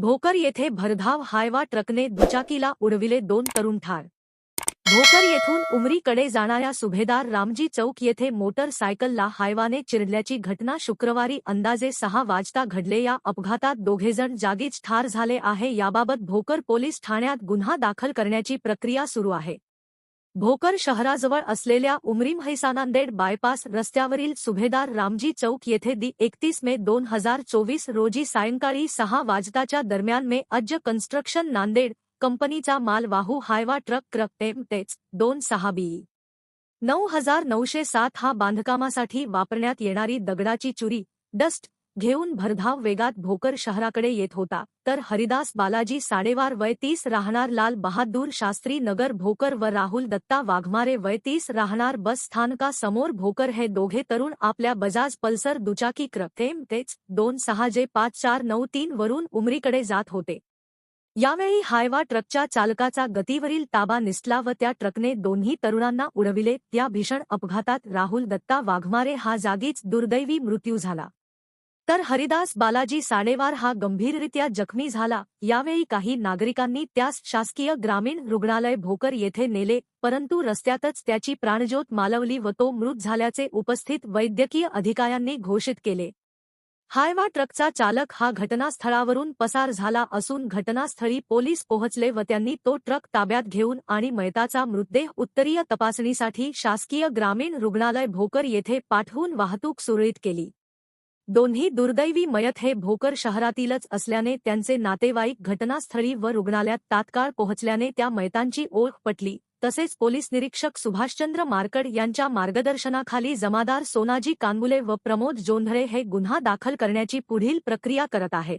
भोकर येथे भरधाव हायवा ट्रकने दुचाकीला उडविले दोन तरुण ठार. भोकर येथून उमरीकडे जाणाऱ्या सुभेदार रामजी चौक येथे मोटरसायकलला हायवाने चिरडल्याची घटना शुक्रवारी अंदाजे सहा वाजता घडले. या अपघातात दोघेजण जागीच ठार झाले आहे. याबाबत भोकर पोलीस ठाण्यात गुन्हा दाखल करण्याची प्रक्रिया सुरू आहे. भोकर शहराजवळ असलेल्या उमरी म्हैसा नांदेड बायपास रस्त्यावरील सुभेदार रामजी चौक येथे दि एकतीस मे दोन हजार चोवीस रोजी सायंकाळी सहा वाजताच्या दरम्यान मे अज्ज कन्स्ट्रक्शन नांदेड कंपनीचा मालवाहू हायवा ट्रक क्रक एम टेच दोन सहा बी. नऊ हजार नऊशे सात हा बांधकामासाठी वापरण्यात येणारी दगडाची चुरी डस्ट घेऊन भरधाव वेगात भोकर शहराकडे येत होता. तर हरिदास बालाजी साडेवार वय तीस राहणार लाल बहादूर शास्त्री नगर भोकर व राहुल दत्ता वाघमारे वय तीस राहणार बस स्थानकासमोर भोकर हे दोघे तरुण आपल्या बजाज पल्सर दुचाकी क्रकेम तेच दोन सहा जे पाच चार नऊ तीन वरून उमरीकडे जात होते. यावेळी हायवा ट्रकच्या चालकाचा गतीवरील ताबा निसला व त्या ट्रकने दोन्ही तरुणांना उडविले. त्या भीषण अपघातात राहुल दत्ता वाघमारे हा जागीच दुर्दैवी मृत्यू झाला. तर हरिदास बालाजी साडेवार हा गंभीररित्या जखमी झाला. यावेळी काही नागरिकांनी त्यास शासकीय ग्रामीण रुग्णालय भोकर येथे नेले परंतु रस्त्यातच त्याची प्राणज्योत मालवली व तो मृत झाल्याचे उपस्थित वैद्यकीय अधिकाऱ्यांनी घोषित केले. हायवा ट्रकचा चालक हा घटनास्थळावरून पसार झाला असून घटनास्थळी पोलीस पोहोचले व त्यांनी तो ट्रक ताब्यात घेऊन आणि मयताचा मृतदेह उत्तरीय तपासणीसाठी शासकीय ग्रामीण रुग्णालय भोकर येथे पाठवून वाहतूक सुरळीत केली. दोन्ही दुर्दैवी मयत हे भोकर शहरातीलच असल्याने त्यांचे नातेवाईक घटनास्थळी व रुग्णालयात तात्काळ पोहोचल्याने त्या मयतांची ओळख पटली. तसेच पोलीस निरीक्षक सुभाषचंद्र मारकड यांच्या मार्गदर्शनाखाली जमादार सोनाजी कांबुले व प्रमोद जोंधळे हे गुन्हा दाखल करण्याची पुढील प्रक्रिया करत आहेत.